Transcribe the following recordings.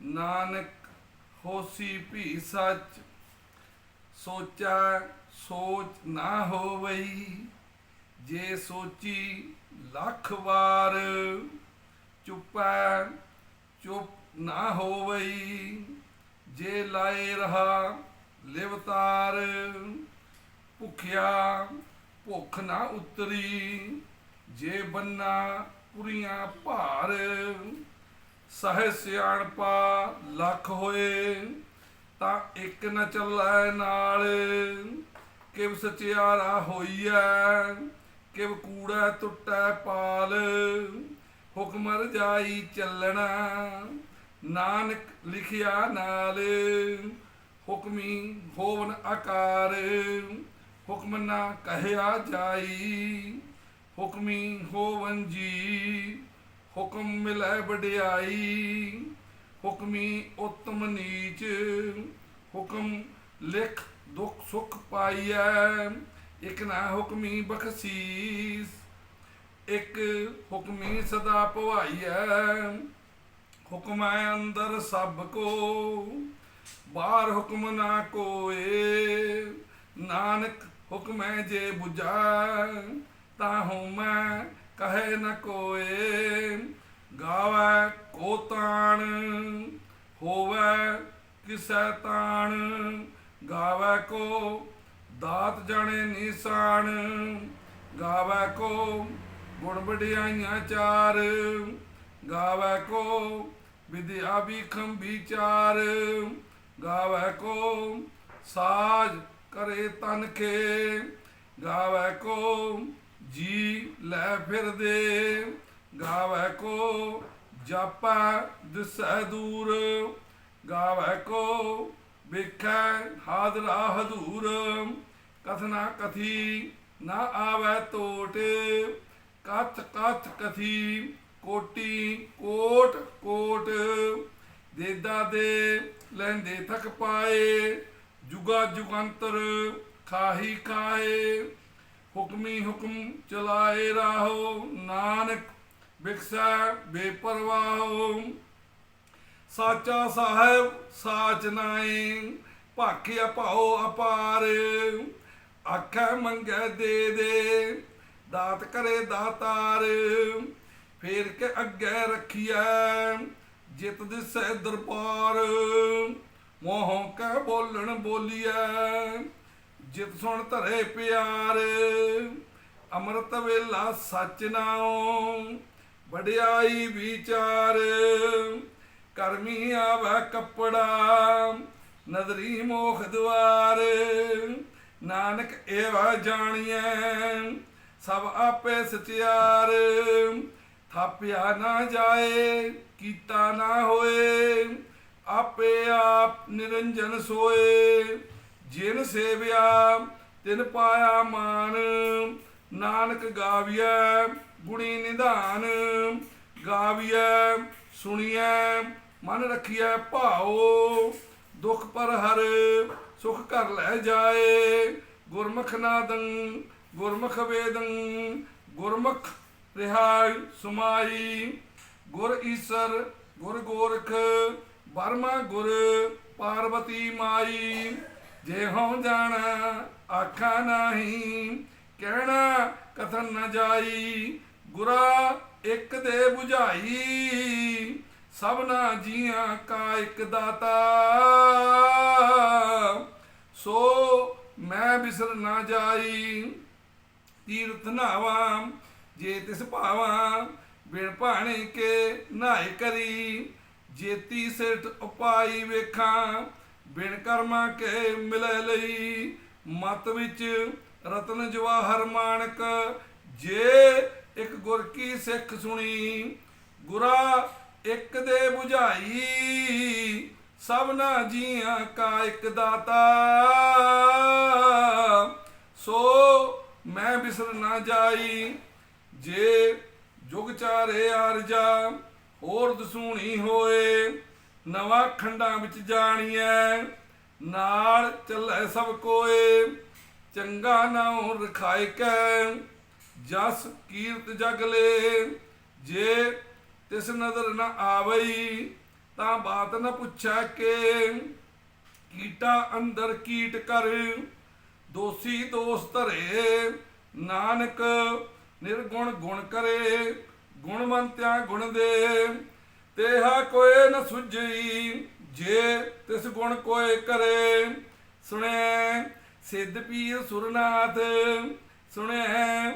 ਨਾਨਕ ਹੋਸੀ ਭੀ ਸੱਚ, ਸੋਚਾ ਸੋਚ ਨਾ ਹੋਵਈ, ਜੇ ਸੋਚੀ ਲੱਖ ਵਾਰ, ਚੁੱਪੈ ਚੁੱਪ ਨਾ ਹੋਵਈ, ਜੇ ਲਾਏ ਰਹਾ ਲਿਵਤਾਰ ਭੁਖਿਆ ਭੁੱਖ ਨਾ ਉਤਰੀ, ਜੇ ਬੰਨਾ ਪੁਰੀਆਂ ਭਾਰ ਸਹਿ ਸਿਆਣਪਾ ਲੱਖ ਹੋਏ, ਤਾਂ ਇੱਕ ਨ ਚੱਲੈ ਨਾਲ। ਕਿਵ ਸਚਿਆਰਾ ਹੋਈਐ, ਕਿਵ ਕੂੜਾ ਟੁੱਟੈ ਪਾਲ। ਹੁਕਮ ਰਜਾਈ ਚੱਲਣਾ, ਨਾਨਕ ਲਿਖਿਆ ਨਾਲ। ਹੁਕਮੀ ਹੋਵਨ ਆਕਾਰ, ਹੁਕਮ ਨਾ ਕਹਿਆ ਜਾਈ। ਹੁਕਮੀ ਹੋਵਨ ਜੀ ਹੁਕਮ ਮਿਲੈ ਵਡਿਆਈ, ਹੁਕਮੀ ਉਤਮ ਨੀਚ, ਹੁਕਮ ਲਿਖ ਦੁਖ ਸੁਖ ਪਾਈਐ, ਇਕ ਨਾ ਹੁਕਮੀ ਬਖਸ਼ੀਸ, ਇਕ ਹੁਕਮੀ ਸਦਾ ਭਵਾਈਐ, ਹੁਕਮ ਹੈ ਅੰਦਰ ਸਭ ਕੋ, ਬਾਹਰ ਹੁਕਮ ਨਾ ਕੋਏ, ਨਾਨਕ ਹੁਕਮੈ ਜੇ 부ਝਾ ਤਾ ਹਉ ਮੈਂ ਕਹੇ ਨ ਕੋਏ, ਗਾਵੈ ਕੋ ਤਾਣ, ਹੋਵੈ ਕਿਸੈ ਤਾਣ, ਗਾਵੈ ਕੋ ਦਾਤ ਜਾਣੇ ਨਿਸ਼ਾਨ ਗਾਵੈ ਕੋ ਗੁਣ ਵਡਿਆਈਆਂ ਚਾਰ, ਗਾਵੈ ਕੋ ਵਿਦਿਆ ਵਿਖਮ ਵਿਚਾਰ, ਗਾਵੈ ਕੋ ਸਾਜ ਕਰੇ ਤਨ ਕੇ ਗਾਵੈ ਕੋ ਜੀ ਲੈ ਫਿਰਦੇ ਗਾਵੈ ਕੋ ਜਾਪੈ ਦਿਸੈ ਦੂਰ ਗਾਵੈ ਕੋ ਵੇਖੈ ਹਾਦਰਾ ਹਦੂਰ ਕਥਨਾ ਕਥੀ ਨਾ ਆਵੈ ਟੋਟ ਕਥ ਕਥ ਕਥੀ ਕੋਟੀ ਕੋਟ ਕੋਟ, ਦੇਦਾ ਦੇ ਲੈਂਦੇ ਥਕ ਪਾਏ, ਜੁਗਾ ਜੁਗੰਤਰ ਖਾਹੀ ਖਾਏ। ਹੁਕਮੀ ਹੁਕਮ ਚਲਾਏ ਰਾਹੋ, ਨਾਨਕ ਬਿਕਸਾ ਬੇਪਰਵਾਹੋ। ਸਾਚਾ ਸਾਹਿਬ, ਸਾਚ ਨਾਏ ਭਾਖਿਆ ਭਾਉ ਅਪਾਰ। ਆਖੈ ਮੰਗੈ ਦੇ ਦੇ, ਦਾਤ ਕਰੇ ਦਾਤਾਰ। ਫੇਰ ਕੇ ਅੱਗੇ ਰੱਖੀਐ, ਜਿਤ ਦਿਸੈ ਦਰਬਾਰ। ਮੋਹ ਕੈ ਬੋਲਣ ਬੋਲੀਐ ਜਿਤ ਸੁਣ ਧਰੇ ਪਿਆਰ, ਅੰਮ੍ਰਿਤ ਵੇਲਾ ਸੱਚ ਨਾਉ, ਵਡਿਆਈ ਵਿਚਾਰ। ਕਰਮੀ ਆਵੈ ਕੱਪੜਾ, ਨਦਰੀ ਮੋਖ ਦੁਆਰ ਨਾਨਕ ਏਵਾ ਜਾਣੀਐ, ਸਭ ਆਪੇ ਸਚਿਆਰ। ਥਾਪਿਆ ਨਾ ਜਾਏ, ਕੀਤਾ ਨਾ ਹੋਏ, ਆਪੇ ਆਪ ਨਿਰੰਜਨ ਸੋਏ। ਜਿਨ ਸੇਵਿਆ, ਤਿਨ ਪਾਇਆ ਮਾਨ। ਨਾਨਕ ਗਾਵੀਐ, ਗੁਣੀ ਨਿਧਾਨ। ਗਾਵੀਐ, ਸੁਣੀਐ, ਮਨ ਰਖੀਐ ਭਾਉ। ਦੁਖ ਪਰ ਹਰ ਸੁਖ ਕਰ ਲੈ ਜਾਏ। ਗੁਰਮੁਖ ਨਾਦੰ, ਗੁਰਮੁਖ ਵੇਦੰ, ਗੁਰਮੁਖ ਰਿਹਾਇ ਸੁਮਾਈ। ਗੁਰ ਈਸਰ, ਗੁਰ ਗੋਰਖ ਬਰਮਾ ਗੁਰ, ਪਾਰਵਤੀ ਮਾਈ। ਜੇ ਹਉ ਜਾਣਾ, ਆਖਾ ਨਹੀਂ, ਕਹਿਣਾ ਕਥਨ ਨ ਜਾਈ, ਗੁਰਾ ਇੱਕ ਦੇ 부ਝਾਈ ਸਭਨਾ ਜੀਆਂ ਕਾ ਇੱਕ ਦਾਤਾ। ਸੋ ਮੈਂ ਬਿਸਰ ਨਾ ਜਾਈ, ਤੀਰਥ ਨਾਵਾਂ, ਜੇ ਤਿਸ ਭਾਵਾਂ, ਬਿਨ ਭਾਣੇ ਕੇ ਨਾਇ ਕਰੀ, ਜੇਤੀ ਸਿਰਟ ਉਪਾਈ ਵੇਖਾਂ ਬਿਨ ਕਰਮਾ ਕੇ ਮਿਲੇ ਲਈ, ਮਤ ਵਿੱਚ ਰਤਨ ਜਵਾਹਰ ਮਾਨਕ, ਜੇ ਇੱਕ ਗੁਰ ਕੀ ਸਿੱਖ ਸੁਣੀ, ਗੁਰਾ ਇੱਕ ਦੇ 부ਝਾਈ ਸਭਨਾ ਜੀਆਂ ਕਾ ਇੱਕ ਦਾਤਾ। ਸੋ ਮੈਂ ਬਿਸਰ ਨਾ ਜਾਈ, ਜੇ ਜੁਗ ਚਾਰੇ ਆਰਜਾ, ਹੋਰ ਦਸੂਣੀ ਹੋਏ ਨਵਾਂ ਖੰਡਾਂ ਵਿੱਚ ਜਾਣੀਐ। ਨਾਲ ਚੱਲੇ ਸਭ ਕੋਏ, ਚੰਗਾ ਨਾਉ ਰਖਾਇ ਕੈ ਜਸ ਕੀਰਤ ਜਗ ਲੈ, ਜੇ ਤਿਸ ਨਜ਼ਰ ਨ ਆਵਈ, ਤਾਂ ਬਾਤ ਨ ਪੁੱਛੈ ਕੇ। ਕੀਟਾ ਅੰਦਰ ਕੀਟ ਕਰ, ਦੋਸੀ ਦੋਸ ਧਰੇ। ਨਾਨਕ ਨਿਰਗੁਣ ਗੁਣ ਕਰੇ, ਗੁਣਵੰਤਿਆ ਗੁਣ ਦੇ। ਤੇਹਾ ਕੋਏ ਨ ਸੁਝਈ, ਜੇ ਤਿਸ ਗੁਣ ਕੋਏ ਕਰੇ। ਸੁਣੈ ਸਿੱਧ ਪੀਰ ਸੁਰਨਾਥ, ਸੁਣੈ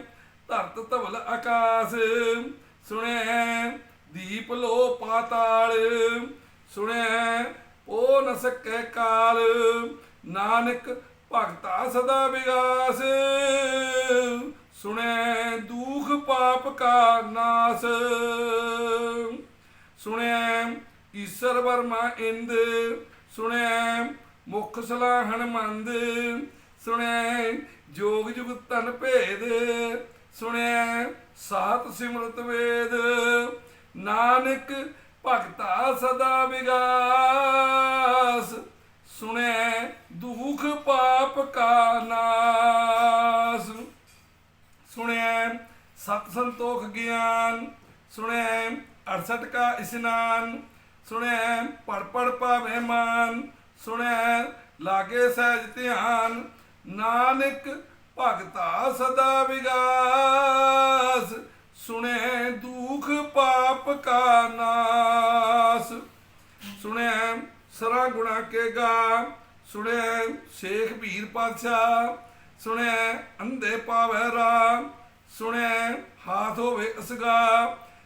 ਧਰਤ ਧਵਲ ਆਕਾਸ, ਸੁਣੈ ਦੀਪ ਲੋ ਪਾਤਾਲ, ਸੁਣੈ ਓ ਨ ਸਕੈ ਕਾਲ, ਨਾਨਕ ਭਗਤਾ ਸਦਾ ਵਿਗਾਸ ਸੁਣੈ ਦੁਖ ਪਾਪ ਕਾ ਨਾਸ। ਸੁਣਿਆ ਈਸ਼ਰ ਵਰਮਾ ਇੰਦ, ਸੁਣਿਆ ਮੁਖ ਸਲਾਹਣ ਮੰਦ ਸੁਣਿਆ ਜੋਗ ਜੁਗ ਤਨ ਭੇਦ, ਸੁਣਿਆ ਸਾਤ ਸਿਮਰਤ ਵੇਦ, ਨਾਨਕ ਭਗਤਾ ਸਦਾ ਵਿਗਾਸ, ਸੁਣਿਆ ਦੁਖ ਪਾਪ ਕਾ ਨਾਸ, ਸੁਣਿਆ ਸਤ ਸੰਤੋਖ ਗਿਆਨ, ਸੁਣਿਆ 68 ਕਾ ਇਸ਼ਨਾਨ ਸੁਣਿਆ ਪੜ ਪੜ ਪਾਵੇ ਮਾਨ ਸੁਣਿਆ ਲਾਗੇ ਸਹਿਜ ਧਿਆਨ, ਨਾਨਕ ਭਗਤਾ ਸਦਾ ਵਿਗਾਸ ਸੁਣਿਆ ਦੁਖ ਪਾਪ ਕਾ ਨਾਸ ਸੁਣਿਆ ਸਰਾ ਗੁਣਾ ਕੇ ਗਾ ਸੁਣਿਆ ਸ਼ੇਖ ਭੀਰ ਪਾਤਸ਼ਾਹ ਸੁਣਿਆ ਅੰਧੇ ਪਾਵੈ ਰਾਮ ਸੁਣਿਆ ਹਾਥ ਹੋਵੇ ਅਸਗਾ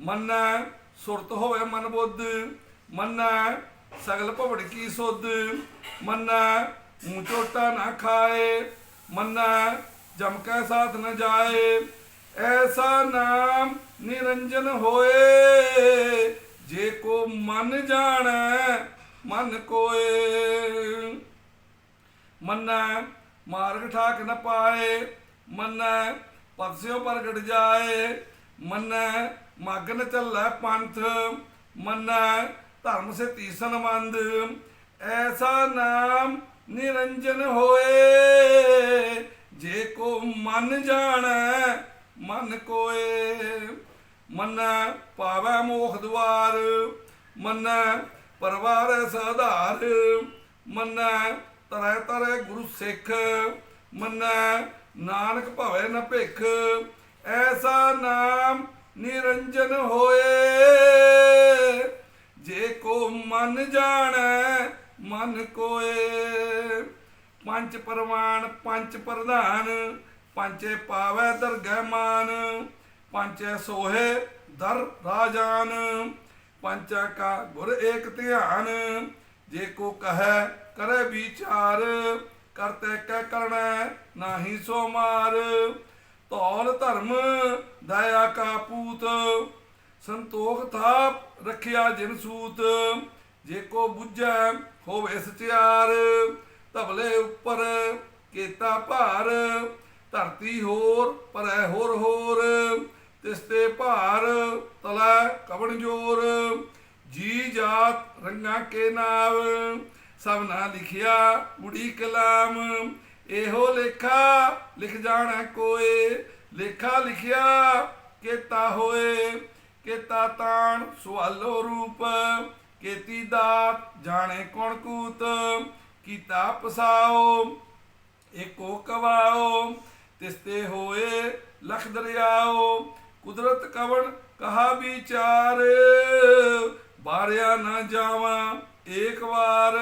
ਮੰਨੈ ਸੁਰਤ ਹੋਵੇ ਮਨ ਬੁੱਧ, ਮੰਨੈ ਸਗਲ ਭਵੜ ਕੀ ਸੁਧ, ਮੰਨੈ ਮੂੰਹ ਚੋਟਾ ਨਾ ਖਾਏ, ਮੰਨੈ ਜਮ ਕੈ ਸਾਥ ਨ ਜਾਏ, ਐਸਾ ਨਾਮ ਨਿਰੰਜਨ ਹੋਏ, ਜੇ ਕੋ ਮਨ ਜਾਣੈ, ਮਨ ਕੋਏ। ਮੰਨੈ ਮਾਰਗ ਠਾਕ ਨ ਪਾਏ, ਮੰਨੈ ਪਰਸਿਓ ਪ੍ਰਗਟ ਜਾਏ, ਮੰਨੈ ਮਗਨ ਚੱਲੈ ਪੰਥ ਮੰਨੈ, ਧਰਮ ਸੇ ਤੀਸਨ ਮੰਦ ਐਸਾ ਨਾਮ ਨਿਰੰਜਨ ਹੋਏ, ਜੇ ਕੋ ਮਨ ਜਾਣੈ, ਮਨ ਕੋਏ। ਮੰਨੈ ਪਾਵੈ ਮੋਖ ਦੁਆਰ, ਮੰਨੈ ਪਰਵਾਰ ਸਧਾਰ। ਮੰਨੈ ਤਰੈ ਤਰੈ ਗੁਰੂ ਸਿੱਖ, ਮੰਨੈ ਨਾਨਕ ਭਵੈ ਨ ਭਿਖ। ਐਸਾ ਨਾਮ ਨਿਰੰਜਨ ਹੋਏ। ਜੇ ਕੋ ਮਨ ਜਾਣੈ, ਮਨ ਕੋਏ। ਪੰਜ ਪਰਵਾਨ, ਪੰਜ ਪ੍ਰਧਾਨ ਪੰਚੇ ਪਾਵੈ ਦਰਗਹਿ ਮਾਨ। ਪੰਚੇ ਸੋਹੇ ਦਰ ਰਾਜਾਨ। ਪੰਚਾ ਕਾ ਗੁਰ ਏਕ ਧਿਆਨ। ਜੇ ਕੋ ਕਹੈ, ਕਰੇ ਵਿਚਾਰ। ਕਰਤੇ ਕਹਿ ਕਰਣਾ, ਨਾਹੀ ਸੋ ਮਾਰ। ਧੌਲ ਧਰਮ ਦਇਆ ਕਾ ਪੂਤ, ਸੰਤੋਖ ਥਾਪ ਰੱਖਿਆ ਜਿਨ ਸੂਤ, ਜੇ ਕੋ ਬੁੱਝੈ ਹੋਵੇ ਸਚਿਆਰ ਧਵਲੇ ਉੱਪਰ ਕੀਤਾ ਭਾਰ, ਧਰਤੀ ਹੋਰ ਪਰੈ ਹੋਰ ਹੋਰ, ਤਿਸ ਤੇ ਭਾਰ ਤਲਾ ਕਵਣ ਜੋਰ। ਜੀ ਜਾਤ ਰੰਗਾ ਕੇ ਨਾਮ ਸਭ ਨਾ ਲਿਖਿਆ ਬੁੜੀ ਕਲਾਮ ਇਹੋ ਲੇਖਾ ਲਿਖ ਜਾਣਾ ਕੋਏ, ਲੇਖਾ ਲਿਖਿਆ ਕੀਤਾ ਹੋਏ, ਕੀਤਾ ਤਾਣ ਸੁਆਲੋ ਰੂਪ, ਕੀਤੀ ਦਾਤ ਜਾਣੇ ਕੌਣ ਕੂਤ, ਕੀਤਾ ਪਸਾਓ, ਏਕੋ ਕਵਾਓ ਤਿਸ ਹੋਏ ਲਖ ਦਰਿਆਓ, ਕੁਦਰਤ ਕਵਣ ਕਹਾ ਵਿਚਾਰ, ਬਾਰਿਆ ਨਾ ਜਾਵਾਂ ਏਕ ਵਾਰ,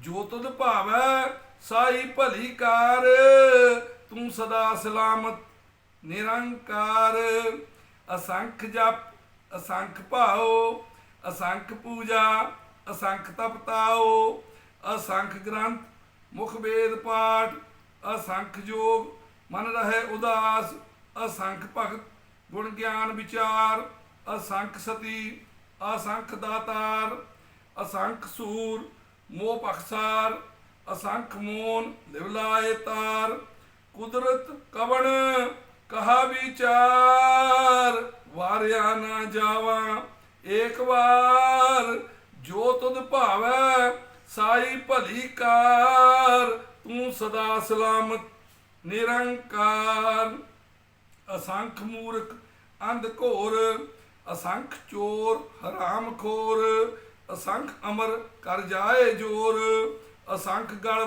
ਜੋ ਤੁਧ ਭਾਵੈ ਸਾਈ ਭਲੀ ਕਾਰ, ਤੂੰ ਸਦਾ ਸਲਾਮਤ, ਨਿਰੰਕਾਰ। ਅਸੰਖ ਜਪ, ਅਸੰਖ ਭਾਓ ਅਸੰਖ ਪੂਜਾ, ਅਸੰਖ ਤਪਤਾਓ ਅਸੰਖ ਗ੍ਰੰਥ, ਮੁਖ ਵੇਦ ਪਾਠ, ਅਸੰਖ ਜੋਗ, ਮਨ ਰਹੇ ਉਦਾਸ, ਅਸੰਖ ਭਗਤ, ਗੁਣ ਗਿਆਨ ਵਿਚਾਰ, ਅਸੰਖ ਸਤੀ, ਅਸੰਖ ਦਾਤਾਰ, ਅਸੰਖ ਸੂਰ, ਮੋਹ ਪਖਸਾਰ ਅਸੰਖ ਮੋਨ ਲਿਵਲਾਏ ਤਾਰ, ਕੁਦਰਤ ਕਵਣ ਕਹਾ ਵਿਚਾਰ? ਵਾਰਿਆ ਨਾ ਜਾਵਾ ਏਕ ਵਾਰ, ਜੋ ਤੁਧ ਭਾਵੈ ਸਾਈ ਭਲੀ ਕਾਰ, ਤੂੰ ਸਦਾ ਸਲਾਮਤ ਨਿਰੰਕਾਰ। ਅਸੰਖ ਮੂਰਖ ਅੰਧ ਘੋਰ, ਅਸੰਖ ਚੋਰ ਹਰਾਮ ਖੋਰ, ਅਸੰਖ ਅਮਰ ਕਰ ਜਾਏ ਜੋਰ। ਅਸੰਖ ਗਲ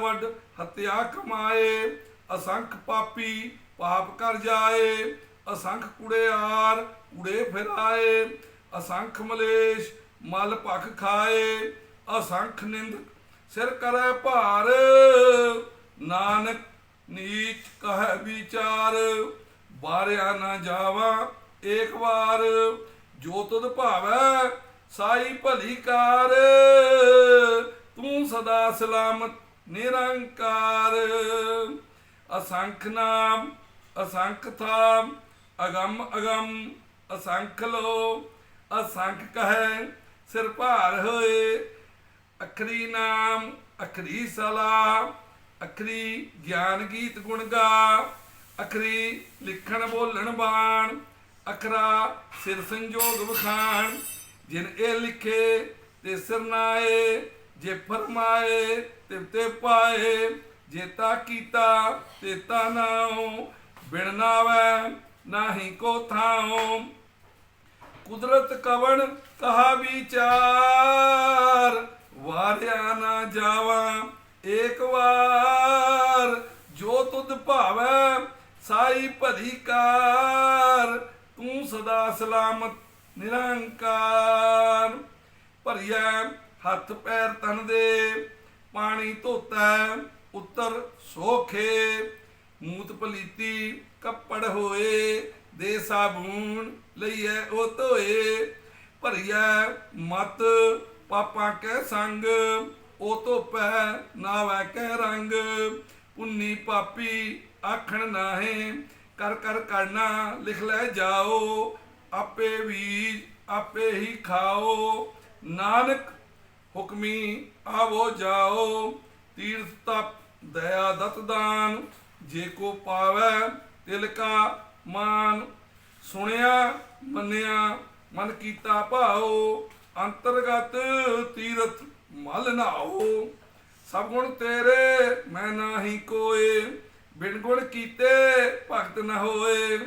ਹਤਿਆ ਕਮਾਏ, ਅਸੰਖ ਪਾਪੀ ਪਾਪ ਕਰ ਜਾਏ, ਅਸੰਖ ਕੁੜਿਆਰ ਕੁੜੇ ਫਿਰਾਏ, ਅਸੰਖ ਮਲੇਸ਼ ਮਲ ਭਖ ਖਾਏ, ਅਸੰਖ ਨਿੰਦ ਸਿਰ ਕਰੈ ਭਾਰ, ਨਾਨਕ ਨੀਚ ਕਹਿ ਵਿਚਾਰ ਬਾਰਿਆ ਨਾ ਜਾਵਾ ਏਕ ਵਾਰ, ਜੋ ਤੁਧ ਭਾਵੈ ਸਾਈ ਭਲੀ ਕਾਰ ਤੂੰ ਸਦਾ ਸਲਾਮਤ, ਨਿਰੰਕਾਰ। ਅਸੰਖ ਨਾਮ, ਅਸੰਖ ਥਾਮ, ਅਗੰਮ ਅਗੰਮ, ਅਸੰਖ ਲੋ, ਅਸੰਖ ਕਹੈ, ਸਿਰ ਭਾਰ ਹੋਏ। ਅਖਰੀ ਨਾਮ, ਅਖਰੀ ਸਲਾ, ਅਖਰੀ ਗਿਆਨ ਗੀਤ ਗੁਣ ਗਾ। ਅਖਰੀ ਲਿਖਣ ਬੋਲਣ ਬਾਣ, ਅਖਰਾ ਸਿਰ ਸੰਜੋਗ ਵਖਾਣ। ਜਿਨ ਇਹ ਲਿਖੇ, ਤੇ ਸਿਰ ਸਰਨਾਏ ਜੇ ਫਰਮਾਏ ਤੇ ਤੇ ਪਾਏ, ਜੇ ਤਾ ਕੀਤਾ ਤੇ ਤਾ ਨਾਉ ਬਿਨ ਨਾਵੈ ਨਾਹੀ ਕੋ ਥਾਉ। ਕੁਦਰਤ ਕਵਣ ਕਹਾ ਵਿਚਾਰ? ਵਾਰਿਆ ਨਾ ਜਾਵਾ ਏਕ ਵਾਰ। ਜੋ ਤੁਧ ਭਾਵੈ ਸਾਈ ਭਲੀ ਤੂੰ ਸਦਾ ਸਲਾਮਤ ਨਿਰੰਕਾਰ। ਭਰੀਐ ਹੱਥ ਪੈਰ ਤਨ ਦੇ, ਪਾਣੀ ਧੋਤੈ, ਉੱਤਰ ਸੋਖੇ। ਮੂਤ ਪਲੀਤੀ ਕੱਪੜ ਹੋਏ, ਦੇ ਸਾਬੂਨ ਲਈਐ ਉਹ ਧੋਏ। ਭਰੀਐ ਮਤ ਪਾਪਾਂ ਕੈ ਸੰਗ, ਉਹ ਧੋਪੈ ਨਾਵੈ ਕੈ ਰੰਗ। ਪੁੰਨੀ ਪਾਪੀ ਆਖਣ ਨਾਹੇ, ਕਰ ਕਰ ਕਰਨਾ ਲਿਖ ਲੈ ਜਾਓ। ਆਪੇ ਵੀ ਆਪੇ ਹੀ ਖਾਓ। ਨਾਨਕ ਹੁਕਮੀ ਆਵੋ ਜਾਓ, ਤੀਰਥ ਤਪ, ਦਇਆ ਦਤ ਦਾਨ, ਜੇ ਕੋ ਪਾਵੈ ਤਿਲ ਮਾਨ। ਸੁਣਿਆ, ਮੰਨਿਆ, ਮਨ ਕੀਤਾ ਭਾਓ ਅੰਤਰਗਤ ਤੀਰਥ ਮਲ ਨਾਓ ਸਭ ਗੁਣ ਤੇਰੇ, ਮੈਂ ਨਾਹੀ ਕੋਏ, ਬਿਨ ਗੁਣ ਕੀਤੇ ਭਗਤ ਨ ਹੋਏ।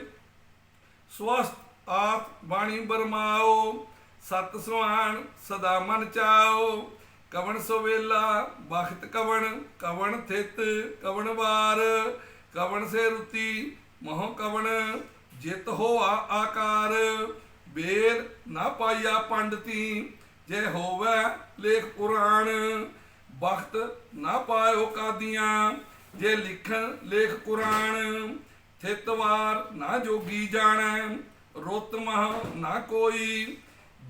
ਸਵਸਤ ਆਪ ਬਾਣੀ ਬਰਮਾਓ ਸਤ ਸੁਹਾਣ ਸਦਾ ਮਨ ਚਾਓ। ਕਵਣ ਸੋਵੇਲਾ ਬਖਤ ਕਵਣ ਕਵਣ ਥਿਤ, ਕਵਣ ਵਾਰ, ਕਵਣ ਸੇ ਰੁਤੀ, ਮੋਹ ਕਵਣ, ਜਿਤ ਹੋਆ ਆਕਾਰ। ਬੇਰ ਨਾ ਪਾਇਆ ਪੰਡਤੀ, ਜੇ ਹੋਵੇ ਲੇਖ ਪੁਰਾਣ। ਬਖਤ ਨਾ ਪਾਇਓ ਕਾਦੀਆਂ, ਜੇ ਲਿਖਣ ਲੇਖ ਕੁਰਾਨ ਥਿਤਵਾਰ ਨਾ ਜੋਗੀ ਜਾਣੈ, ਰੁੱਤ ਮਹ ਨਾ ਕੋਈ।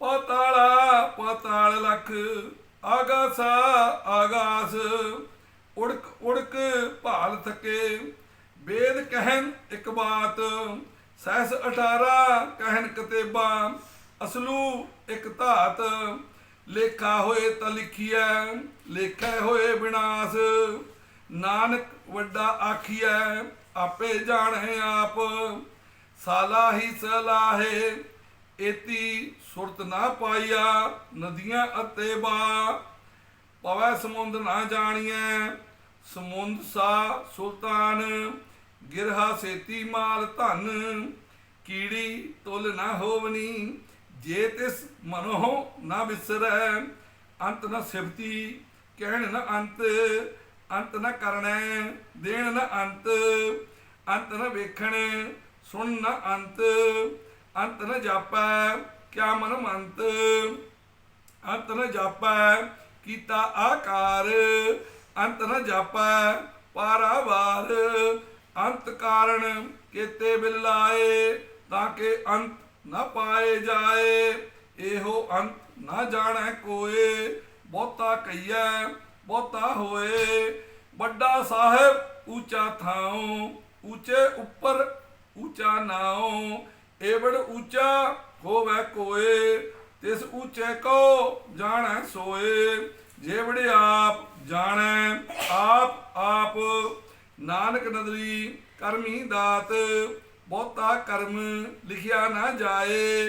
ਪਤਾਲਾ, ਪਤਾਲ ਲਖ, ਆਗਾਸਾ, ਆਗਾਸ। ਉੜਕ ਉੜਕ, ਭਾਲ ਥਕੇ। ਵੇਦ ਕਹਿਨ ਇੱਕ ਬਾਤ, ਸਹਿਸ 18 ਕਹਿਨ ਕਤੇਬਾ। ਅਸਲੂ ਇੱਕ ਧਾਤ, ਲੇਖਾ ਹੋਏ ਤਾਂ ਲਿਖੀਐ, ਲੇਖੇ ਹੋਏ ਵਿਨਾਸ਼। ਨਾਨਕ ਵੱਡਾ ਆਖੀਐ, ਆਪੇ ਜਾਣੈ ਆਪ। ਸਾਲਾ ਹੀ ਸਲਾਹੇ ਏਤੀ ਸੁਰਤ ਨਾ ਪਾਈਆ, ਨਦੀਆਂ ਅਤੇ ਬਾ। ਪਵੈ ਸਮੁੰਦ ਨਾ ਜਾਣੀਐ, ਸਮੁੰਦ ਸਾ ਸੁਲਤਾਨ। ਗਿਰਹਾ ਸੇਤੀ ਮਾਲ ਧਨ, ਕੀੜੀ ਤੁਲ ਨਾ ਹੋਵਨੀ। ਜੇ ਤਿਸ ਮਨੋਂ ਨਾ ਵਿਸਰੈ ਅੰਤ ਨ ਸਿਫਤੀ, ਕਹਿਣ ਨਾ ਅੰਤ ਅੰਤ ਨਾ ਕਰਣੈ ਦੇਣ ਨਾ ਅੰਤ ਅੰਤ ਨਾ ਵੇਖਣ, ਸੁਣ ਨਾ ਅੰਤ। ਅੰਤ ਨ ਜਾਪੈ, ਕਿਆ ਮਨ ਮੰਤ? ਅੰਤ ਨ ਜਾਪੈ, ਕੀਤਾ ਆਕਾਰ। ਅੰਤ ਨ ਜਾਪੈ, ਪਾਰਾਵਾਰ। ਅੰਤ ਕਾਰਨ ਕੀਤੇ ਬਿਲਾਏ ਤਾਂ ਕਿ ਅੰਤ ਨਾ ਪਾਏ ਜਾਏ। ਇਹੋ ਅੰਤ ਨਾ ਜਾਣੈ ਕੋਏ। ਬਹੁਤਾ ਕਈਐ ਬਹੁਤਾ ਹੋਏ। ਵੱਡਾ ਸਾਹਿਬ ਉੱਚਾ ਥਾਉ। ਉੱਚੇ ਉੱਪਰ ਉੱਚਾ ਨਾਉ। ਏਵੜ ਉੱਚਾ ਹੋਵੇ ਕੋਏ, ਤਿਸ ਉੱਚੇ ਕੋ ਜਾਣੈ ਸੋਏ। ਜੇਵੜ ਆਪ ਜਾਣੈ, ਆਪ ਆਪ ਨਾਨਕ ਨਦਰੀ ਕਰਮੀ ਦਾਤ, ਬਹੁਤਾ ਕਰਮ ਲਿਖਿਆ ਨਾ ਜਾਏ।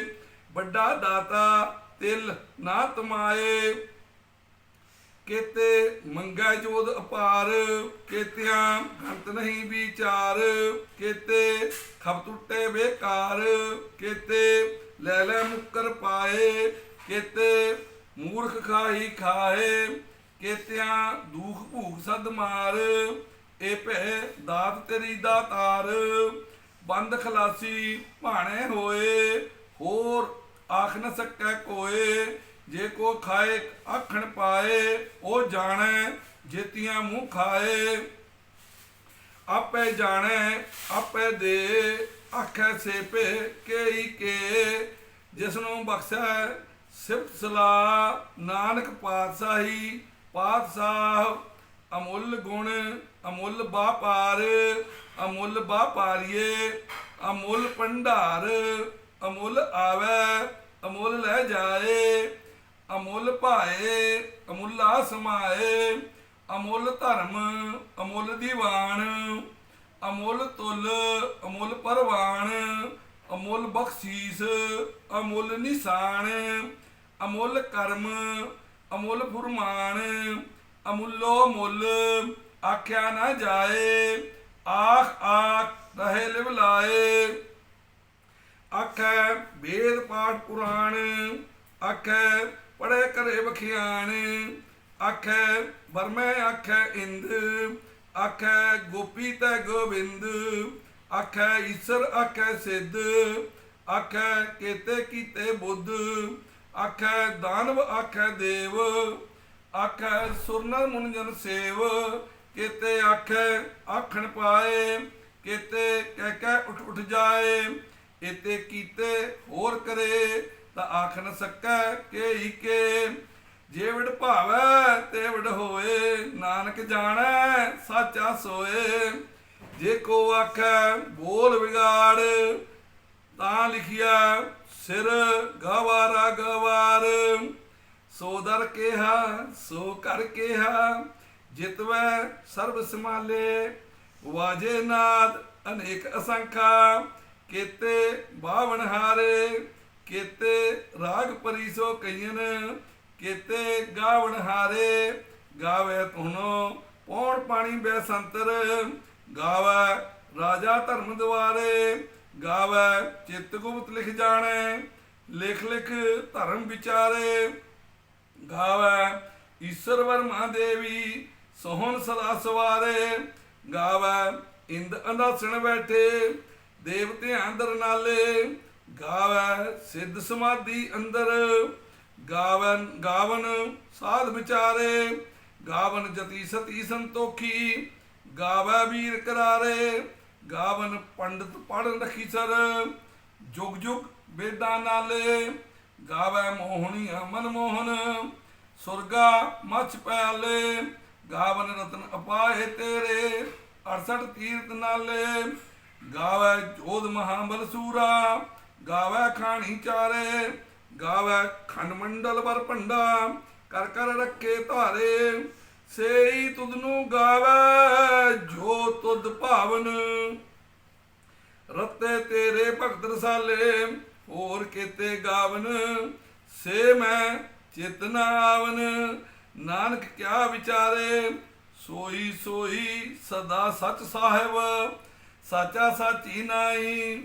ਵੱਡਾ ਦਾਤਾ ਤਿਲ ਨਾ ਤਮਾਏ ਕੇਤੇ ਮੰਗੈ ਜੋਦ ਅਪਾਰ, ਕੇਤਿਆਂ ਗੰਤ ਨਹੀਂ ਵਿਚਾਰ, ਕੇਤੇ ਖਬ ਟੁੱਟੇ ਬੇਕਾਰ ਕੇਤੇ ਲੈ ਲੈ ਮੁੱਕਰ ਪਾਏ, ਕੇਤੇ ਮੂਰਖ ਖਾਈ ਖਾਏ, ਕੇਤਿਆਂ ਦੁਖ ਭੂਖ ਸਦ ਮਾਰ ਏ ਭੈ ਦਾਤ ਤੇਰੀ ਦਾਤਾਰ, ਬੰਦ ਖਲਾਸੀ ਭਾਣੇ ਹੋਏ, ਹੋਰ ਆਖ ਨ ਸਕੈ ਕੋਏ ਜੇ ਕੋ ਖਾਏ ਆਖਣ ਪਾਏ, ਉਹ ਜਾਣੈ, ਜੇਤੀਆਂ ਮੂੰਹ ਖਾਏ। ਆਪੇ ਜਾਣੈ, ਆਪੇ ਦੇ, ਆਖੈ ਸੇਪੇ ਕੇਈ ਕੇ। ਜਿਸ ਨੂੰ ਬਖਸ਼ੈ ਸਿਫਤ ਸਲਾ ਨਾਨਕ ਪਾਤਸ਼ਾਹੀ, ਪਾਤਸ਼ਾਹ ਅਮੁੱਲ ਗੁਣ, ਅਮੁੱਲ ਬਾਪਾਰ ਅਮੁੱਲ ਬਾਪਾਰੀਏ ਅਮੁੱਲ ਭੰਡਾਰ, ਅਮੁੱਲ ਆਵੈ, ਅਮੁੱਲ ਲੈ ਜਾਏ। ਅਮੁੱਲ ਭਾਏ, ਅਮੁੱਲਾ ਸਮਾਏ ਅਮੁੱਲ ਧਰਮ, ਅਮੁੱਲ ਦੀਵਾਨ, ਅਮੁੱਲ ਤੁਲ, ਅਮੁੱਲ ਪਰਵਾਨ, ਅਮੁੱਲ ਬਖਸ਼ੀਸ, ਅਮੁੱਲ ਨਿਸ਼ਾਨ, ਅਮੁੱਲ ਕਰਮ, ਅਮੁੱਲ ਫੁਰਮਾਨ, ਅਮੁੱਲੋ ਮੁੱਲ, ਆਖਿਆ ਨਾ ਜਾਏ, ਆਖ ਆਖ ਰਹੇ ਲਿਵ ਲਾਏ। ਆਖੈ ਵੇਦ ਪਾਠ ਪੁਰਾਣ, ਆਖੈ ਪੜੇ ਕਰੇ ਬਖਿਆਣ ਆਖੈ, ਵਰਮੈ ਆਖੈ ਇੰਦ, ਆਖੈ ਗੋਪੀ ਤੈ ਗੋਬਿੰਦ, ਆਖੈ ਈਸ਼ਰ ਆਖੈ ਸਿੱਧ, ਆਖੈ ਕੇਤੇ ਕੀਤੇ ਬੁੱਧ, ਆਖੈ ਦਾਨਵ ਆਖੈ ਦੇਵ, ਆਖੈ ਸੁਰਨਰ ਮੁਨਜਨ ਸੇਵ, ਕੇਤੇ ਆਖੈ ਆਖਣ ਪਾਏ, ਕੇਤੇ ਕਹਿ ਕਹਿ ਉਠ ਉਠ ਜਾਏ ਇਤੇ ਕੀਤੇ ਹੋਰ ਕਰੇ ਤਾਂ ਆਖ ਨ ਸਕੈ ਕੇ? ਹੀ ਕੇ ਭਾਵੈ ਤੇ ਹੋਏ, ਨਾਨਕ ਜਾਣੈ ਸਾਚਾ ਸੋਏ। ਜੇ ਕੋ ਆਖੈ ਬੋਲ ਵਿਗਾੜ, ਤਾਂ ਲਿਖਿਆ ਸਿਰ ਗਵਾਰਾ ਗਵਾਰ ਸੋ ਦਰ ਕਿਹਾ, ਸੋ ਕਰ ਕਿਹਾ, ਜਿਤਵੈ ਸਰਬ ਸਮਾਲੇ ਵਾਜੇ ਨਾਦ ਅਨੇਕ ਅਸੰਖਾ, ਕੇਤੇ ਬਾਵਨ ਹਾਰੇ। ਕੇਤੇ ਰਾਗ ਪਰੀਸੋ ਕਈਨ, ਕੇਤੇ ਗਾਵਣ ਹਾਰੇ, ਗਾਵੇ ਤੁਨੋ ਪੌਣ ਪਾਣੀ ਬੈ ਗਾਵੇ ਰਾਜਾ ਧਰਮ ਦੁਆਰੇ ਗਾਵੇ ਚਿੱਤ ਗੁਪਤ ਲਿਖ ਜਾਣੈ, ਲਿਖ ਲਿਖ ਧਰਮ ਵਿਚਾਰੇ, ਗਾਵੇ ਈਸ਼ਵਰ ਵਰਮਾ ਦੇਵੀ ਸੋਹਣ ਸਦਾ ਸਵਾਰੇ, ਗਾਵੇ ਇੰਦ ਅੰਦਾਸਣ ਬੈਠੇ, ਦੇਵਤਿਆਂ ਅੰਦਰ ਨਾਲੇ ਗਾਵੇ ਸਿੱਧ ਸਮਾਧੀ ਅੰਦਰ, ਗਾਵਨ ਗਾਵਨ ਸਾਧ ਵਿਚਾਰੇ, ਗਾਵਨ ਜਤੀ ਸਤੀ ਸੰਤੋਖੀ, ਗਾਵੇ ਵੀਰ ਕਰਾਰੇ, ਗਾਵਨ ਪੰਡਤ ਪੜਨ ਰਖੀ ਸਰ, ਜੁਗ ਜੁਗ ਵੇਦਾਂ ਨਾਲੇ, ਗਾਵੇ ਮੋਹਣੀ ਮਨ ਮੋਹਨ, ਸੁਰਗਾ ਮਛ ਪੈਲੇ, ਗਾਵਨ ਰਤਨ ਅਪਾਏ ਤੇਰੇ 68 ਤੀਰਤ ਨਾਲੇ, ਗਾਵੈ ਜੋਧ ਮਹਾਬਲ ਸੂਰਾ ਗਾਵੇ ਖਾਣੀ ਚਾਰੇ, ਗਾਵੇ ਖੰਡ ਮੰਡਲ ਵਰ ਭੰਡਾ, ਕਰ ਕਰ ਰੱਖੇ ਧਾਰੇ, ਸੇਈ ਤੁਧ ਨੂੰ ਗਾਵੇ, ਜੋ ਤੁਧ ਭਾਵਨ। ਰਤੇ ਤੇਰੇ ਭਗਤ ਰਸਾਲੇ, ਹੋਰ ਕੀਤੇ ਗਾਵਨ, ਸੇ ਮੈਂ ਚੇਤਨਾ ਆਵਨ। ਨਾਨਕ ਕਿਆ ਵਿਚਾਰੇ, ਸੋਈ ਸੋਈ ਸਦਾ ਸਚ ਸਾਹਿਬ, ਸਾਚਾ ਸਾਚੀ ਨਾਈ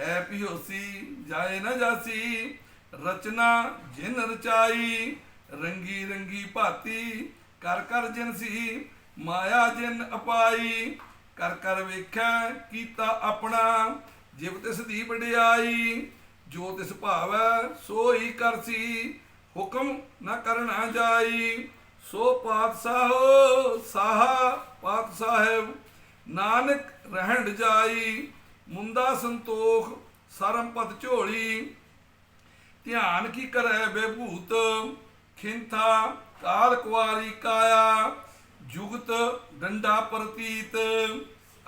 ਹੈ ਪਿਓਸੀ ਜਾਏ ਨਾ ਜਾਸੀ, ਰਚਨਾ ਜਿਨ ਰਚਾਈ, ਰੰਗੀ ਰੰਗੀ ਭਾਤੀ, ਕਰ ਕਰ ਜਿਨਸੀ ਮਾਇਆ ਜਿਨ ਅਪਾਈ, ਕਰ ਕਰ ਵੇਖੈ ਕੀਤਾ ਆਪਣਾ, ਜਿਵ ਤਿਸ ਦੀ ਵਡਿਆਈ, ਜੋ ਤਿਸ ਭਾਵੈ ਸੋ ਹੀ ਕਰਸੀ ਹੁਕਮ ਨਾ ਕਰਨਾ ਜਾਈ, ਸੋ ਪਾਤਸ਼ਾਹੋ ਸਾਹਾ ਪਾਤ ਸਾਹਿਬ ਨਾਨਕ ਰਹਿਣ ਜਾਈ ਮੁੰਦਾ ਸੰਤੋਖ ਸਰਮ ਝੋਲੀ। ਧਿਆਨ ਕੀ ਕਰੈ ਬੇਭੂਤ, ਖਿੰਥਾ, ਕਾਲ ਕੁਆਰੀ ਕਾਇਆ। ਜੁਗਤ ਡੰਡਾ ਪ੍ਰਤੀਤ,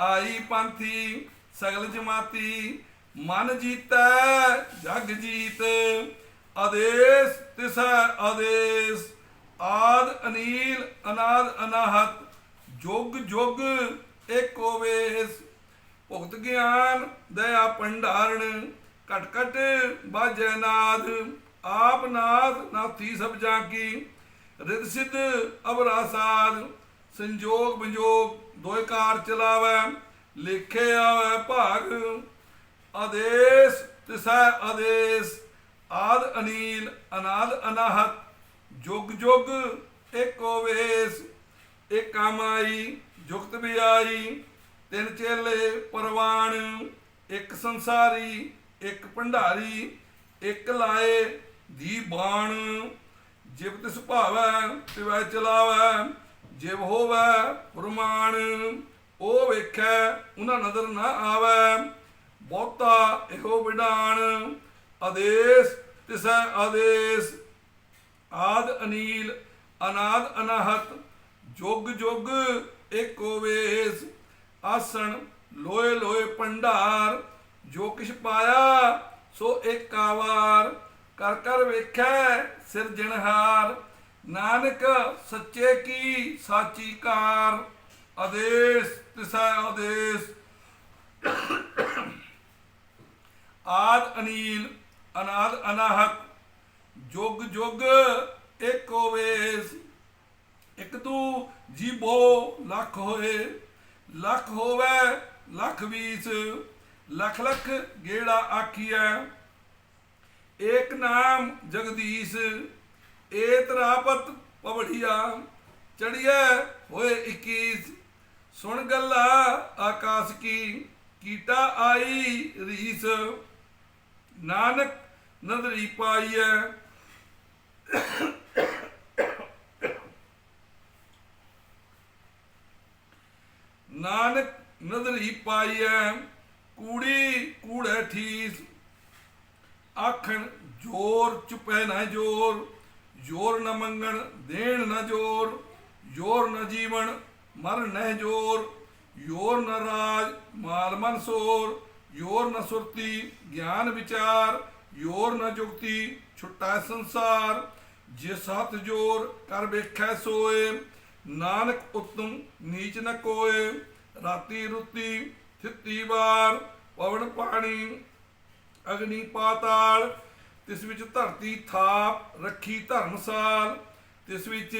ਆਈ ਪੰਥੀ, ਸਗਲ ਜਮਾਤੀ। ਮਨ ਜੀਤੈ, ਜਗ ਜੀਤ। ਆਦੇਸ ਤਿਸੈ ਆਦੇਸ। ਆਦ ਅਨੀਲ, ਅਨਾਦ ਅਨਾਹਤ। ਜੁਗ ਜੁਗ ਏਕੋ ਵੇਸ। ਭੁਗਤ ਗਿਆਨ, ਦਇਆ ਭੰਡਾਰਣ, ਘਟ ਘਟ ਬਾਜੈ ਨਾਦ, ਆਪ ਨਾਦ ਨਾਥੀ ਸਭ ਜਾ ਕੀ ਸਿਧ ਅਵਰਾ ਸਾਧ ਸੰਜੋਗ ਵਿਜੋਗ ਦੋਇ ਕਾਰ ਚਲਾਵੈ, ਲਿਖੇ ਆਵੈ ਭਾਗ, ਆਦੇਸ ਤਿਸੈ ਆਦੇਸ, ਆਦ ਅਨੀਲ, ਅਨਾਦ ਅਨਾਹਤ, ਜੁਗ ਜੁਗ ਏਕੋ ਵੇਸ, ਏਕਾ ਮਾਈ, ਜੁਗਤ ਵਿਆਈ ਤਿੰਨ ਚੇਲੇ ਪਰਵਾਨ ਇੱਕ ਸੰਸਾਰੀ, ਇੱਕ ਭੰਡਾਰੀ, ਇੱਕ ਲਾਏ, ਦੀ ਬਾਣ। ਜਿਵ ਤਿਸ ਭਾਵੈ, ਤਿਵੈ ਚਲਾਵੈ ਜਿਵ ਹੋਵੈ ਪ੍ਰਮਾਣ। ਉਹ ਵੇਖੈ ਉਹਨਾਂ ਨਜ਼ਰ ਨਾ ਆਵੈ, ਬਹੁਤਾ ਇਹੋ ਵਿਡਾਣ। ਆਦੇਸ ਤਿਸੈ ਆਦੇਸ। ਆਦ ਅਨੀਲ, ਅਨਾਦ ਅਨਾਹਤ, ਜੁਗ ਜੁਗ ਏਕੋ ਵੇਸ। ਆਸਣ ਲੋਏ ਲੋਏ ਭੰਡਾਰ, ਜੋ ਕਿਛ ਪਾਇਆ, ਸੋ ਏਕਾ ਕਰ ਕਰ ਵੇਖੈ ਸਿਰਜਣਹਾਰ ਨਾਨਕ ਸੱਚੇ ਕੀ ਸਾਚੀ ਕਾਰ। ਆਦੇਸ, ਤਿਸੈ ਆਦੇਸ। ਆਦ ਅਨੀਲ, ਅਨਾਦ ਅਨਾਹਤ। ਜੁਗ ਜੁਗ ਏਕੋ ਵੇਸ। ਇੱਕ ਤੂੰ ਜੀਬੋ ਲੱਖ ਹੋਏ। ਲੱਖ ਹੋਵੇ, ਲੱਖ ਵੀਸ, ਲੱਖ ਲੱਖ ਗੇੜਾ ਆਖੀਐ। ਏਕ ਨਾਮ ਜਗਦੀਸ਼ ਏ ਤਰਾਪਤ ਪਵੜੀਆ। ਚੜੀਐ ਹੋਏ 21 ਸੁਣ ਗੱਲਾ ਆਕਾਸ਼ ਕੀ, ਕੀਟਾ ਆਈ ਰੀਸ। ਨਾਨਕ ਨਦਰੀ ਪਾਈਐ। ਨਾਨਕ ਨਦਰੀ ਪਾਈਐ, ਕੂੜੀ ਕੂੜੇ ਠੀਸ। ਆਖਣ, ਜੋਰ ਚੁਪੈ ਨਾ ਜੋਰ ਜੋਰ ਨ ਮੰਗਣ, ਦੇਣ ਨ ਜੋਰ ਜੋਰ ਨ ਜੀਵਨ ਮਰ ਨਹਿ ਜੋਰ ਜੋਰ ਨ ਰਾਜ, ਮਾਲ ਮਨ ਸੋਰ, ਜੋਰ ਨ ਸੁਰਤੀ, ਗਿਆਨ ਵਿਚਾਰ, ਜੋਰ ਨ ਜੁਗਤੀ, ਛੁੱਟਾ ਸੰਸਾਰ। ਜੇ ਹੱਥ ਜੋਰ, ਕਰ ਵੇਖੈ ਸੋਏ, ਨਾਨਕ ਉਤਮ ਨੀਚ ਨ ਕੋਏ। ਰਾਤੀ ਰੁੱਤੀ ਥਿੱਤੀ ਵਾਰ, ਪਵਨ ਪਾਣੀ, ਅਗਨੀ ਪਾਤਾਲ, ਤਿਸ ਵਿੱਚ ਧਰਤੀ ਥਾਪ ਰੱਖੀ ਧਰਮਸਾਲ, ਤਿਸ ਵਿੱਚ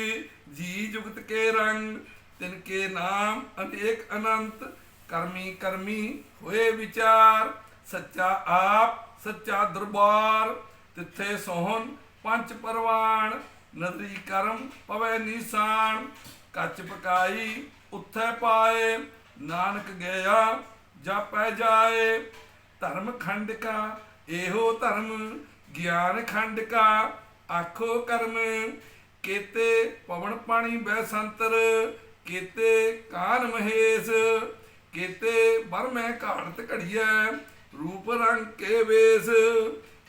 ਜੀ ਜੁਗਤ ਕੇ ਰੰਗ, ਤਿਨ ਕੇ ਨਾਮ ਅਨੇਕ ਅਨੰਤ, ਕਰਮੀ ਕਰਮੀ ਹੋਏ ਵਿਚਾਰ, ਸੱਚਾ ਆਪ, ਸੱਚਾ ਦਰਬਾਰ, ਤਿੱਥੇ ਸੋਹਣ ਪੰਜ ਪਰਵਾਨ ਨਦਰੀ ਕਰਮ ਪਵੇ ਨੀਸਾਨ, ਕੱਚ ਪਕਾਈ ਉੱਥੇ ਪਾਏ ਨਾਨਕ ਗਿਆ, ਜਾਪੈ ਜਾਏ, ਧਰਮ ਖੰਡ ਕਾ ਇਹੋ ਧਰਮ ਗਿਆਨ ਖੰਡ ਕਾ ਆਖੋ ਕਰਮ, ਕੀਤੇ ਪਵਨ ਪਾਣੀ ਬੈ ਸੰਤਰ ਕੀਤੇ ਕਾਨ ਮਹੇਸ਼, ਕੀਤੇ ਬਰਮੈ ਘਾੜਤ ਘੜੀਐ, ਰੂਪ ਰੰਗ ਕੇ ਵੇਸ,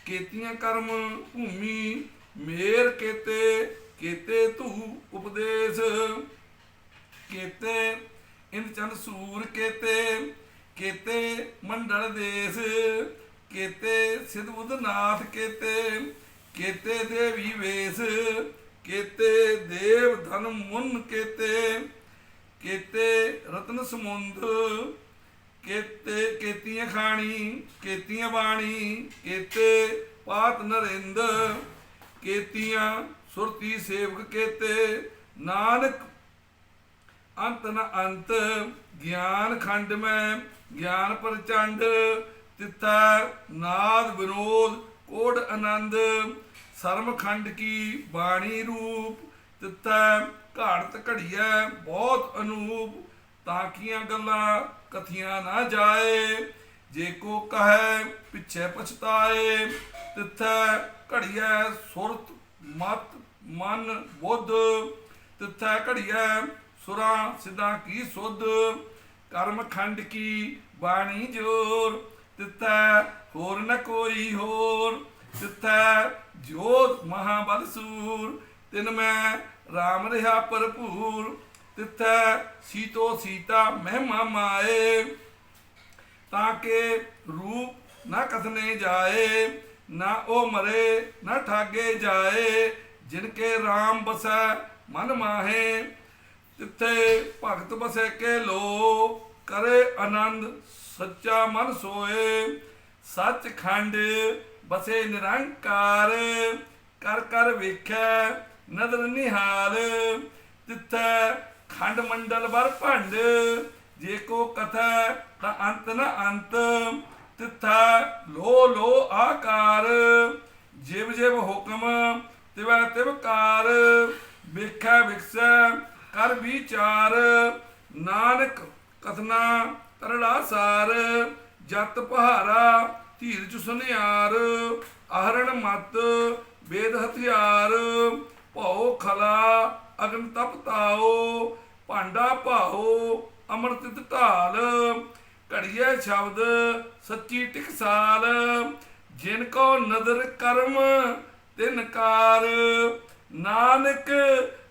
ਕੀਤੀਆਂ ਕਰਮ ਭੂਮੀ, ਮੇਰ ਕੀਤੇ ਕੀਤੇ ਧੂ ਉਪਦੇਸ਼, ਕੀਤੇ ਇੰਦ ਚੰਦ ਸੂਰ ਕੀਤੇ ਕੀਤੇ ਮੰਡਲ ਦੇਸ, ਕੀਤੇ ਸਿਧ ਨਾਥ ਕੀਤੇ ਕੀਤੇ ਦੇਵੀ ਵੇਸ, ਕੀਤੇ ਦੇਵ ਧਨ ਮੁਨ ਕੀਤੇ ਕੀਤੇ ਰਤਨ ਸਮੁੰਦ, ਕੀਤੇ, ਕੀਤੀਆਂ ਖਾਣੀ, ਕੇਤੀਆਂ ਬਾਣੀ, ਕੇਤੇ ਪਾਤ ਨਰਿੰਦ, ਕੇਤੀਆਂ ਸੁਰਤੀ ਸੇਵਕ ਕੀਤੇ, ਨਾਨਕ ਅੰਤ ਨ ਅੰਤ, ਗਿਆਨ ਖੰਡ ਮੈਂ, ਗਿਆਨ ਪ੍ਰਚੰਡ, ਤਿੱਥੈ ਨਾਦ ਵਿਨੋਦ ਕੋੜ ਆਨੰਦ ਸਰਮ ਖੰਡ ਕੀ ਬਾਣੀ ਰੂਪ, ਤਿੱਥੈ ਘਾੜਤ ਘੜੀਐ ਬਹੁਤ ਅਨੂਪ ਤਾਕੀਆਂ ਗੱਲਾਂ ਕਥੀਆਂ ਨਾ ਜਾਏ, ਜੇ ਕੋ ਕਹੈ ਪਿੱਛੇ ਪਛਤਾਏ, ਤਿੱਥੈ ਘੜੀਐ ਸੁਰਤ ਮਤ ਮਨ ਬੁੱਧ, ਤਿੱਥੈ ਘੜੀਐ ਸੁਰਾਂ ਸਿੱਧਾਂ ਕੀ ਸੁਧ? ਕਰਮ ਖੰਡ ਕੀ ਬਾਣੀ ਜੋਰ? ਤਿੱਥੈ ਹੋਰ ਨ ਕੋਈ ਹੋਰ? ਤਿੱਥੈ ਜੋਤ ਮਹਾਬਲ ਸੂਰ? ਤਿਨ ਮੈਂ RAM ਰਿਹਾ ਭਰਪੂਰ? ਤਿੱਥੈ ਸੀਤੋ ਸੀਤਾ ਮਹਿਮਾ ਮਾਏ? ਤਾਂ ਕਿ ਰੂਪ ਨਾ ਕਥਨੇ ਜਾਏ, ਨਾ ਉਹ ਮਰੇ ਨਾ ਠਾਗੇ ਜਾਏ, ਜਿਨ ਕੇ RAM ਬਸੈ ਮਨ ਮਾਹੇ। ਤਿੱਥੇ ਭਗਤ ਬਸੈ ਕੇ ਲੋ ਕਰੇ ਆਨੰਦ, ਸੱਚਾ ਮਨ ਸੋਏ। ਸੱਚ ਖੰਡ ਬਸੇ ਨਿਰੰਕਾਰ, ਕਰ ਕਰ ਵੇਖੈ ਨਦਰ ਨਿਹਾਲ। ਤਿੱਥੈ ਖੰਡ ਮੰਡਲ ਵਰ ਭੰਡ, ਜੇ ਕੋ ਕਥਾ ਤਾਂ ਅੰਤ ਨ ਅੰਤ। ਤਿੱਥੈ ਲੋ ਲੋ ਆਕਾਰ, ਜਿਵ ਜਿਵ ਹੁਕਮ ਤਿਵੈ ਤਿਵ ਕਾਰ। ਵੇਖੈ ਵਿਖਸੈ ਕਰ ਵਿਚਾਰ, ਨਾਨਕ ਕਥਨਾ ਤਰੜਾ ਸਾਰ, ਜਤ ਪਹਾਰਾ ਧੀਰਜ ਸੁਨਿਆਰ ਆਹਰਣ ਮਤ ਵੇਦ ਹਥਿਆਰ, ਭਉ ਖਲਾ ਅਗਨ ਤਪ ਭਾਂਡਾ ਭਾਓ ਅਮਰਤਿਤ ਢਾਲ, ਘੜੀਏ ਸ਼ਬਦ ਸੱਚੀ ਟਿਕਸਾਲ ਜਿਨ ਕੋ ਨਦਰ ਕਰਮ ਤਿਨ ਕਾਰ, ਨਾਨਕ